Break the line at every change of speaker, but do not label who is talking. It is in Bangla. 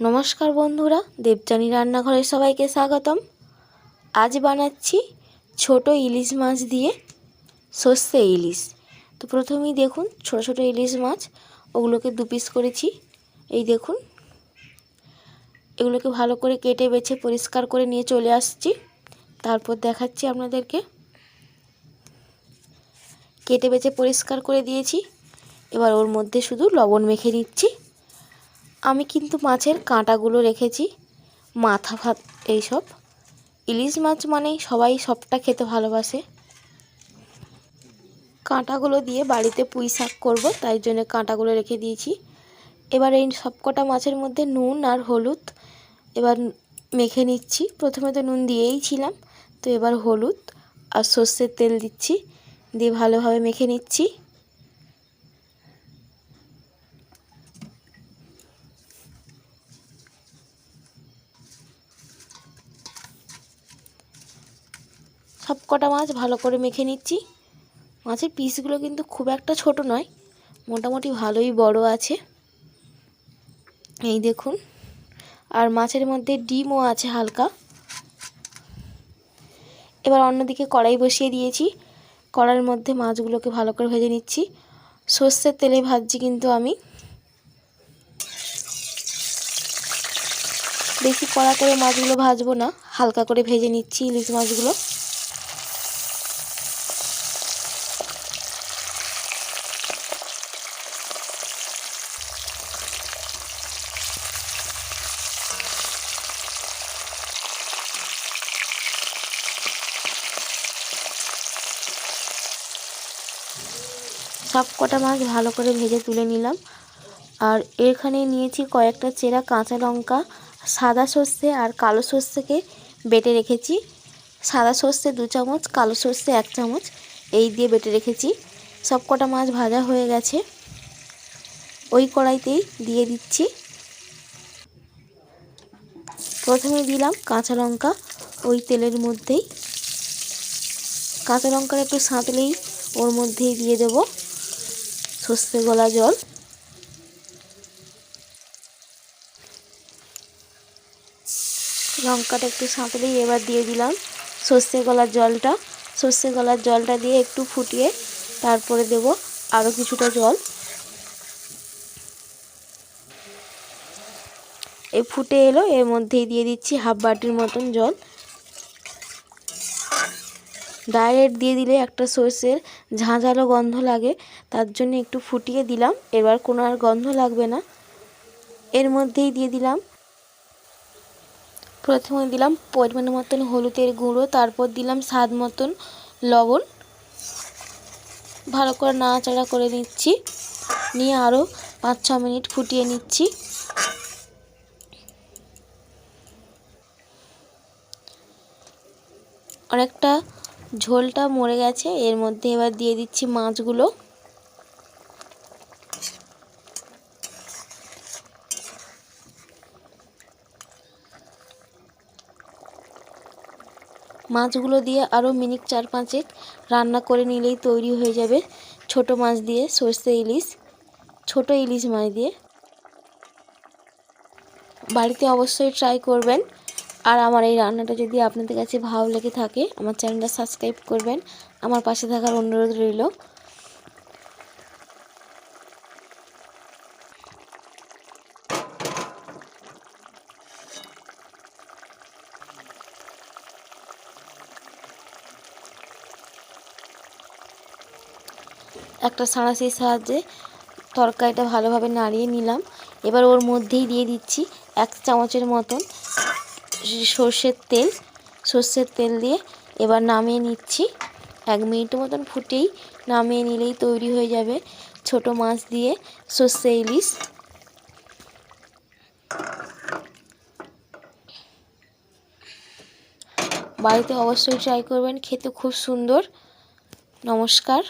নমস্কার বন্ধুরা, দেবযানী রান্নাঘরে সবাইকে স্বাগতম। আজ বানাচ্ছি ছোট ইলিশ মাছ দিয়ে সর্ষে ইলিশ। তো প্রথমেই দেখুন, ছোট ছোট ইলিশ মাছ, ওগুলোকে দু পিস করেছি। এই দেখুন, এগুলোকে ভালো করে কেটে বেছে পরিষ্কার করে নিয়ে চলে আসছি। তারপর দেখাচ্ছি আপনাদেরকে। কেটে বেছে পরিষ্কার করে দিয়েছি। এবার ওর মধ্যে শুধু লবণ মেখে নিচ্ছি। আমি কিন্তু মাছের কাঁটাগুলো রেখেছি, মাথা ভাত এইসব। ইলিশ মাছ মানেই সবাই সবটা খেতে ভালোবাসে। কাঁটাগুলো দিয়ে বাড়িতে পুঁই শাক করব, তাই জন্য কাঁটাগুলো রেখে দিয়েছি। এবার এই সবকটা মাছের মধ্যে নুন আর হলুদ এবার মেখে নিচ্ছি। প্রথমে তো নুন দিয়েই ছিলাম, তো এবার হলুদ আর সর্ষের তেল দিচ্ছি, দিয়ে ভালোভাবে মেখে নিচ্ছি। সব কটা মাছ ভালো করে মেখে নিচ্ছি। মাছের পিসগুলো কিন্তু খুব একটা ছোট নয়, মোটামুটি ভালোই বড় আছে। এই দেখুন, আর মাছের মধ্যে ডিমও আছে হালকা। এবার অন্যদিকে কড়াই বসিয়ে দিয়েছি। কড়াইয়ের মধ্যে মাছগুলোকে ভালো করে ভেজে নিচ্ছি। সর্ষের তেলে ভাজছি কিন্তু আমি। বেশি কড়া করে মাছগুলো ভাজবো না, হালকা করে ভেজে নিচ্ছি ইলিশ মাছগুলো। সব কটা মাছ ভালো করে ভেজে তুলে নিলাম। আর এখানে নিয়েছি কয়েকটা চেরা কাঁচা লঙ্কা, সাদা সর্ষে আর কালো সর্ষেকে বেটে রেখেছি। সাদা সর্ষে দু চামচ, কালো সর্ষে এক চামচ এই দিয়ে বেটে রেখেছি। সব কটা মাছ ভাজা হয়ে গেছে। ওই কড়াইতেই দিয়ে দিচ্ছি। প্রথমে দিলাম কাঁচা লঙ্কা ওই তেলের মধ্যেই। কাঁচা লঙ্কার একটু সাঁতলেই ওর মধ্যেই দিয়ে দেব। সর্ষে গলা জল। লঙ্কাটা একটু সাঁতলেই এবার দিয়ে দিলাম সর্ষে গলার জলটা। সর্ষে গলার জলটা দিয়ে একটু ফুটিয়ে তারপরে দেব আরও কিছুটা জল। এই ফুটে এলো, এর মধ্যেই দিয়ে দিচ্ছি হাফ বাটির মতন জল। ডাইরেক্ট দিয়ে দিলে একটা সর্ষের ঝাঁঝালো গন্ধ লাগে, তার জন্য একটু ফুটিয়ে দিলাম। এবার কোনো আর গন্ধ লাগবে না। এর মধ্যেই দিয়ে দিলাম। প্রথমে দিলাম পরিমাণ মতন হলুদের গুঁড়ো, তারপর দিলাম স্বাদ মতন লবণ। ভালো করে নাড়াচাড়া করে নিচ্ছি। নিয়ে আরও পাঁচ ছ মিনিট ফুটিয়ে নিচ্ছি। অনেকটা ঝোলটা মরে গেছে। এর মধ্যে এবার দিয়ে দিচ্ছি মাছগুলো। মাছগুলো দিয়ে আরও মিনিট চার পাঁচেক রান্না করে নিলেই তৈরি হয়ে যাবে ছোট মাছ দিয়ে সর্ষে ইলিশ, ছোট ইলিশ মাছ দিয়ে। বাড়িতে অবশ্যই ট্রাই করবেন। আর আমার এই রান্নাটা যদি আপনাদের কাছে ভালো লেগে থাকে, আমার চ্যানেলটা সাবস্ক্রাইব করবেন। আমার পাশে থাকার অনুরোধ রইল। একটা সাঁড়াশির সাহায্যে তরকারিটা ভালোভাবে নাড়িয়ে নিলাম। এবার ওর মধ্যেই দিয়ে দিচ্ছি এক চামচের মতন সর্ষের তেল সর্ষের তেল দিয়ে এবার নামিয়ে নিচ্ছি। এক মিনিট মতন ফুটেই নামিয়ে নিলেই তৈরি হয়ে যাবে ছোট মাছ দিয়ে সর্ষে ইলিশ। বাড়িতে অবশ্যই ট্রাই করবেন, খেতে খুব সুন্দর। নমস্কার।